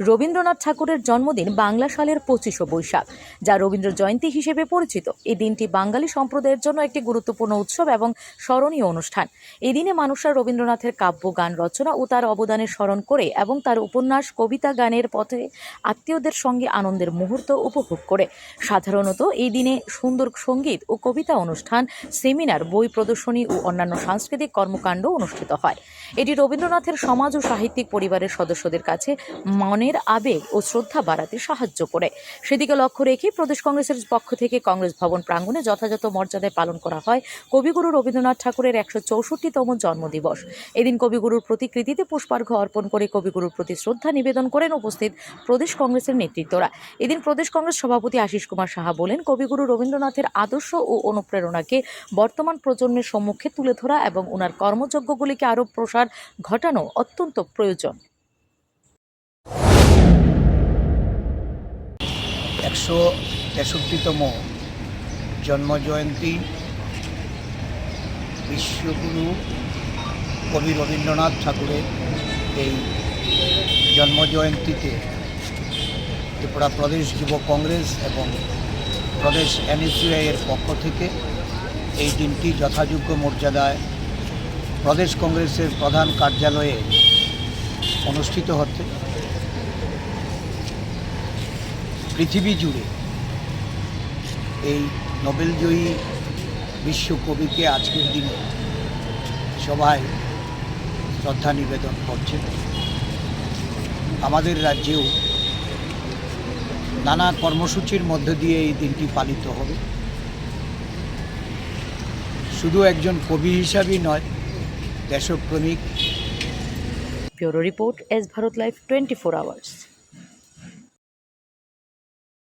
রবীন্দ্রনাথ ঠাকুরের জন্মদিন বাংলা সালের পঁচিশে বৈশাখ, যা রবীন্দ্র জয়ন্তী হিসেবে পরিচিত। এই দিনটি বাঙালি সম্প্রদায়ের জন্য একটি গুরুত্বপূর্ণ উৎসব এবং স্মরণীয় অনুষ্ঠান। এই দিনে মানুষরা রবীন্দ্রনাথের কাব্য, গান, রচনা ও তার অবদানের স্মরণ করে এবং তার উপন্যাস, কবিতা, গানের পথে আত্মীয়দের সঙ্গে আনন্দের মুহূর্ত উপভোগ করে। সাধারণত এই দিনে সুন্দর সংগীত ও কবিতা অনুষ্ঠান, সেমিনার, বই প্রদর্শনী ও অন্যান্য সাংস্কৃতিক কর্মকাণ্ড অনুষ্ঠিত হয়। এটি রবীন্দ্রনাথের সমাজ ও সাহিত্যিক পরিবারের সদস্যদের কাছে মনের আবেগ ও শ্রদ্ধা বাড়াতে সাহায্য করে। সেদিকে লক্ষ্য রেখে প্রদেশ কংগ্রেসের পক্ষ থেকে কংগ্রেস ভবন প্রাঙ্গণে যথাযথ মর্যাদায় পালন করা হয় কবিগুরু রবীন্দ্রনাথ ঠাকুরের একশো চৌষট্টিতম জন্মদিবস। এদিন কবিগুরুর প্রতিকৃতিতে পুষ্পার্ঘ্য অর্পণ করে কবিগুরুর প্রতি শ্রদ্ধা নিবেদন করেন উপস্থিত প্রদেশ কংগ্রেসের নেতৃত্বরা। এদিন প্রদেশ কংগ্রেস সভাপতি আশিস কুমার সাহা বলেন, কবিগুরু রবীন্দ্রনাথের আদর্শ ও অনুপ্রেরণাকে বর্তমান প্রজন্মের সম্মুখে তুলে ধরা এবং ওনার কর্মযজ্ঞগুলিকে আরও প্রসার ঘটানো অত্যন্ত প্রয়োজন। একশো তেষট্টিতম জন্মজয়ন্তী বিশ্বগুরু কবি রবীন্দ্রনাথ ঠাকুরের এই জন্মজয়ন্তীতে ত্রিপুরা প্রদেশ যুব কংগ্রেস এবং প্রদেশ এনএসইউআই এর পক্ষ থেকে এই দিনটি যথাযোগ্য মর্যাদায় প্রদেশ কংগ্রেসের প্রধান কার্যালয়ে অনুষ্ঠিত হচ্ছে। পৃথিবী জুড়ে এই নোবেলজয়ী বিশ্বকবিকে আজকের দিনে সবাই শ্রদ্ধা নিবেদন করছে আমাদের রাজ্যেও নানা কর্মসূচির মধ্য দিয়ে এই দিনটি পালিত হবে। শুধু একজন কবি হিসাবেই নয়, দেশপ্রেমিক। Bureau report S Bharat life twenty four hours.